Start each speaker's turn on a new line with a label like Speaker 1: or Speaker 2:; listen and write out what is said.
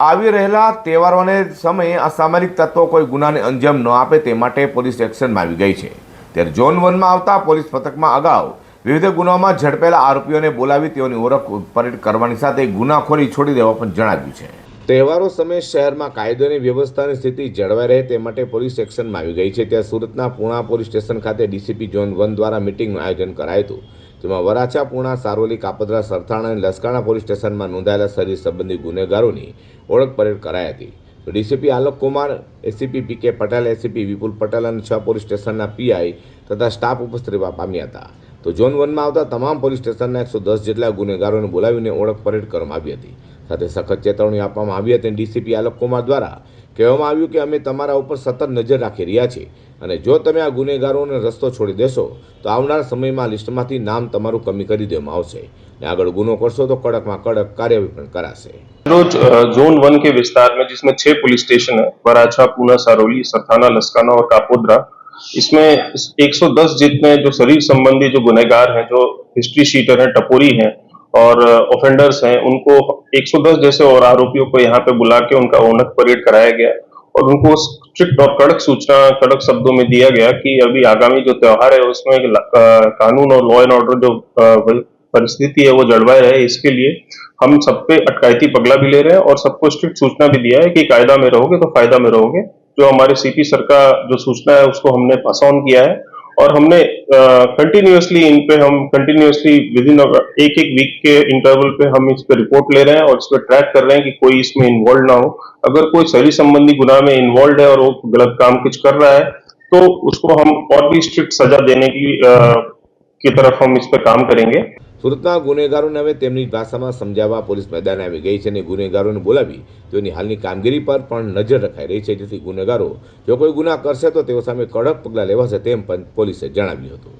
Speaker 1: આવી રહેલા તહેવારોને સમયે અસામરિક તત્વો કોઈ ગુનાને અંજામ ન આપે તે માટે પોલીસ એક્શનમાં આવી ગઈ છે. ત્યારે ઝોન વનમાં આવતા પોલીસ પથકમાં અગાઉ વિવિધ ગુનાઓમાં ઝડપેલા આરોપીઓને બોલાવી તેઓની ઓળખ પરેડ કરવાની સાથે ગુનાખોરી છોડી દેવા પણ જણાવ્યું છે. તહેવારો સમયે શહેરમાં કાયદો અને વ્યવસ્થાની સ્થિતિ જળવાઈ રહે તે માટે પોલીસ એક્શનમાં આવી ગઈ છે. ત્યાં સુરતના પૂણા પોલીસ સ્ટેશન ખાતે ડીસીપી ઝોન વન દ્વારા મિટિંગનું આયોજન કરાયું હતું. જેમાં વરાછા, પૂણા સારોલી કાપદરા, સરથાણા અને લસકાણા પોલીસ સ્ટેશનમાં નોંધાયેલા શરીર સંબંધી ગુનેગારોની ઓળખ પરેડ કરાઈ હતી. DCP Alok Kumar, ACP P K Patel, ACP વિપુલ પટેલ અને છ પોલીસ સ્ટેશનના પીઆઈ તથા સ્ટાફ ઉપસ્થિત પામ્યા હતા. તો ઝોન વનમાં આવતા તમામ પોલીસ સ્ટેશનના એકસો દસ જેટલા ગુનેગારોને બોલાવીને ઓળખ પરેડ કરવામાં આવી હતી. સાથે સખત ચેતવણી આપવામાં આવી હતી અને ડીસીપી આલોક કુમાર દ્વારા કહેવામાં આવ્યું કે અમે તમારા ઉપર સતત નજર રાખી રહ્યા છીએ અને જો તમે આ ગુનેગારોને રસ્તો છોડી દેશો તો આવનાર સમયમાં લિસ્ટમાંથી નામ તમારું કમી કરી દેવામાં આવશે અને આગળ ગુનો કરશો તો કડકમાં કડક કાર્યવાહી પણ કરાશે
Speaker 2: रोज अ, जोन वन के विस्तार में जिसमें छह पुलिस स्टेशन है वराछा पूना सारोली सरथाना लसकाना और कापोद्रा इसमें 110 जितने जो शरीर संबंधी जो गुनहगार हैं जो हिस्ट्री शीटर हैं टपोरी हैं और ऑफेंडर्स हैं, उनको 110 जैसे और आरोपियों को यहाँ पे बुला के उनका ओनक परेड कराया गया और उनको स्ट्रिक्ट और कड़क सूचना, कड़क शब्दों में दिया गया कि अभी आगामी जो त्यौहार है, उसमें कानून और लॉ एंड ऑर्डर जो परिस्थिति है, वो जलवाए रहे इसके लिए। हम सब पे अटकायती पगला भी ले रहे हैं और सबको स्ट्रिक्ट सूचना भी दिया है कि कायदा में रहोगे तो फ़ायदा में रहोगे। जो हमारे सीपी सर का जो सूचना है, उसको हमने पास ऑन किया है। और हमने कंटिन्यूअसली इन पे हम कंटिन्यूसली विद इन एक एक वीक के इंटरवल पे हम इस पे रिपोर्ट ले रहे हैं और इस पे ट्रैक कर रहे हैं कि कोई इसमें इन्वॉल्व ना हो। अगर कोई शहरी संबंधी गुनाह में इन्वॉल्व है और वो गलत काम कुछ कर रहा है तो उसको हम और भी स्ट्रिक्ट सजा देने की आ, की तरफ़ हम इस पर काम करेंगे।
Speaker 1: સુરતના ગુનેગારોને હવે તેમની ભાષામાં સમજાવવા પોલીસ મેદાને આવી ગઈ છે અને ગુનેગારોને બોલાવી તેઓની હાલની કામગીરી પર પણ નજર રખાઈ રહી છે. જેથી ગુનેગારો જો કોઈ ગુના કરશે તો તેઓ સામે કડક પગલાં લેવાશે તેમ પણ પોલીસે જણાવ્યું હતું.